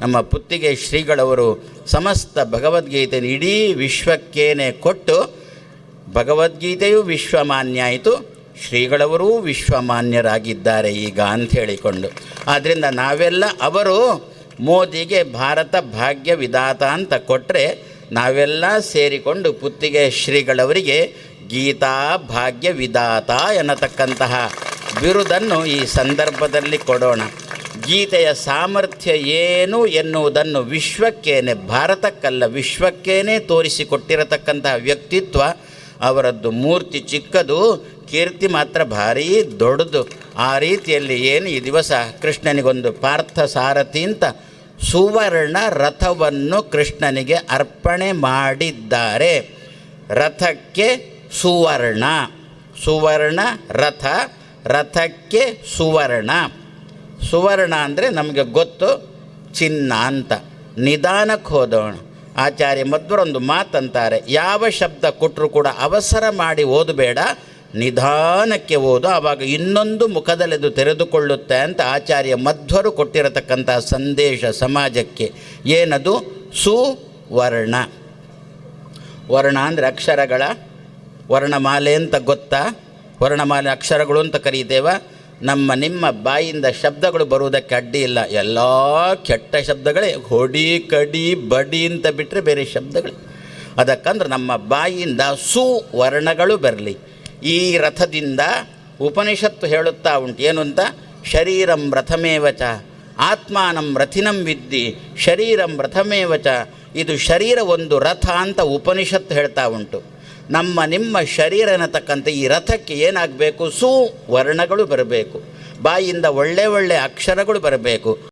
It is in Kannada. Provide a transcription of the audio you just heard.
ನಮ್ಮ ಪುತ್ತಿಗೆ ಶ್ರೀಗಳವರು ಸಮಸ್ತ ಭಗವದ್ಗೀತೆ ಇಡೀ ವಿಶ್ವಕ್ಕೇನೆ ಕೊಟ್ಟು ಭಗವದ್ಗೀತೆಯು ವಿಶ್ವಮಾನ್ಯ ಆಯಿತು ಶ್ರೀಗಳವರೂ ವಿಶ್ವಮಾನ್ಯರಾಗಿದ್ದಾರೆ ಈಗ ಅಂತ ಹೇಳಿಕೊಂಡು. ಆದ್ದರಿಂದ ನಾವೆಲ್ಲ ಅವರು ಮೋದಿಗೆ ಭಾರತ ಭಾಗ್ಯ ವಿಧಾತ ಅಂತ ಕೊಟ್ಟರೆ ನಾವೆಲ್ಲ ಸೇರಿಕೊಂಡು ಪುತ್ತಿಗೆ ಶ್ರೀಗಳವರಿಗೆ ಗೀತಾ ಭಾಗ್ಯ ವಿಧಾತ ಎನ್ನತಕ್ಕಂತಹ ಬಿರುದನ್ನು ಈ ಸಂದರ್ಭದಲ್ಲಿ ಕೊಡೋಣ. ಗೀತೆಯ ಸಾಮರ್ಥ್ಯ ಏನು ಎನ್ನುವುದನ್ನು ವಿಶ್ವಕ್ಕೇನೆ, ಭಾರತಕ್ಕಲ್ಲ, ವಿಶ್ವಕ್ಕೇನೆ ತೋರಿಸಿಕೊಟ್ಟಿರತಕ್ಕಂತಹ ವ್ಯಕ್ತಿತ್ವ, ಅವರದ್ದು ಮೂರ್ತಿ ಚಿಕ್ಕದು, ಕೀರ್ತಿ ಮಾತ್ರ ಭಾರೀ ದೊಡ್ಡದು. ಆ ರೀತಿಯಲ್ಲಿ ಏನು ಈ ದಿವಸ ಕೃಷ್ಣನಿಗೊಂದು ಪಾರ್ಥ ಸಾರಥಿ ಅಂತ ಸುವರ್ಣ ರಥವನ್ನು ಕೃಷ್ಣನಿಗೆ ಅರ್ಪಣೆ ಮಾಡಿದ್ದಾರೆ. ರಥಕ್ಕೆ ಸುವರ್ಣ ಸುವರ್ಣ ರಥ, ರಥಕ್ಕೆ ಸುವರ್ಣ. ಸುವರ್ಣ ಅಂದರೆ ನಮಗೆ ಗೊತ್ತು, ಚಿನ್ನ ಅಂತ. ನಿಧಾನಕ್ಕೆ ಹೋದೋಣ ಆಚಾರ್ಯ ಮಧ್ವರೊಂದು ಮಾತಂತಾರೆ, ಯಾವ ಶಬ್ದ ಕೊಟ್ಟರು ಕೂಡ ಅವಸರ ಮಾಡಿ ಓದಬೇಡ, ನಿಧಾನಕ್ಕೆ ಓದು, ಆವಾಗ ಇನ್ನೊಂದು ಮುಖದಲೆದು ತೆರೆದುಕೊಳ್ಳುತ್ತೆ ಅಂತ ಆಚಾರ್ಯ ಮಧ್ವರು ಕೊಟ್ಟಿರತಕ್ಕಂಥ ಸಂದೇಶ ಸಮಾಜಕ್ಕೆ. ಏನದು? ಸುವರ್ಣ. ವರ್ಣ ಅಂದರೆ ಅಕ್ಷರಗಳ ವರ್ಣಮಾಲೆ ಅಂತ ಗೊತ್ತಾ? ವರ್ಣಮಾಲೆ ಅಕ್ಷರಗಳು ಅಂತ ಕರೀತೇವ? ನಮ್ಮ ನಿಮ್ಮ ಬಾಯಿಂದ ಶಬ್ದಗಳು ಬರುವುದಕ್ಕೆ ಅಡ್ಡಿ ಇಲ್ಲ. ಎಲ್ಲ ಕೆಟ್ಟ ಶಬ್ದಗಳೇ, ಹೊಡಿ, ಕಡಿ, ಬಡಿ ಅಂತ ಬಿಟ್ಟರೆ ಬೇರೆ ಶಬ್ದಗಳು. ಅದಕ್ಕಂದ್ರೆ ನಮ್ಮ ಬಾಯಿಯಿಂದ ಸುವರ್ಣಗಳು ಬರಲಿ. ಈ ರಥದಿಂದ ಉಪನಿಷತ್ತು ಹೇಳುತ್ತಾ ಉಂಟು. ಏನು ಅಂತ? ಶರೀರಂ ರಥಮೇವಚ ಆತ್ಮಾನಂ ರಥಿನಂ ವಿದ್ದಿ. ಶರೀರಂ ರಥಮೇವಚ ಇದು ಶರೀರ ಒಂದು ರಥ ಅಂತ ಉಪನಿಷತ್ತು ಹೇಳ್ತಾ ಉಂಟು. ನಮ್ಮ ನಿಮ್ಮ ಶರೀರ ಅನ್ನತಕ್ಕಂಥ ಈ ರಥಕ್ಕೆ ಏನಾಗಬೇಕು? ಸುವರ್ಣಗಳು ಬರಬೇಕು. ಬಾಯಿಂದ ಒಳ್ಳೆ ಒಳ್ಳೆ ಅಕ್ಷರಗಳು ಬರಬೇಕು.